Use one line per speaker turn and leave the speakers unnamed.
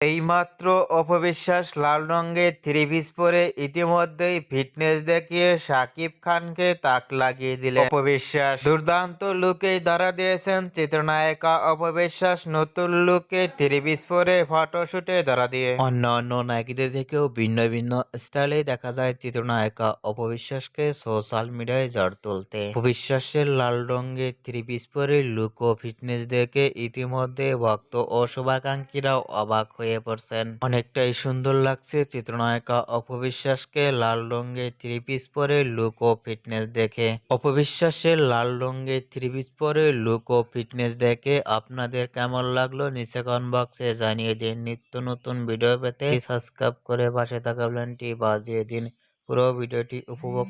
এইমাত্র অপবিশ্বাস লাল রঙের three piece পরে ইতিমধ্যেই ফিটনেস দেখিয়ে শাকিব খানকে তাক লাগিয়ে দিলেন অপবিশ্বাস দুর্দান্ত লুকে ধরা দিয়েছেন চিত্রনায়িকা অপবিশ্বাস। নতুন লুকে থ্রি পিস পরে ফটোশুটে ধরা দিয়ে। অন্য অন্য নায়িকাদের থেকেও ভিন্ন ভিন্ন স্টাইলে দেখা যায় চিত্রনায়িকা অপবিশ্বাসকে সোশ্যাল মিডিয়ায় ঝড় তুলতে। অপবিশ্বাসের লাল রঙের থ্রি পিস পরে লুক ও ফিটনেস দেখে ইতিমধ্যে ভক্ত ও শুভাকাঙ্ক্ষীরাও অবাক হয়ে পড়ছেন। অনেকটাই সুন্দর লাগছে চিত্রনায়িকা অপবিশ্বাসকে লাল রঙের থ্রি পিস পরে লুক ও ফিটনেস দেখে। অপবিশ্বাসের লাল রঙের থ্রি পিস পরে লুক ও ফিটনেস দেখে আপনাদের কেমন লাগল নিচে কমেন্ট বক্সে জানিয়ে দিন। নিত্য নতুন ভিডিও পেতে সাবস্ক্রাইব করে পাশে থাকা বেলটি বাজিয়ে দিন। পুরো ভিডিওটি উপভোগ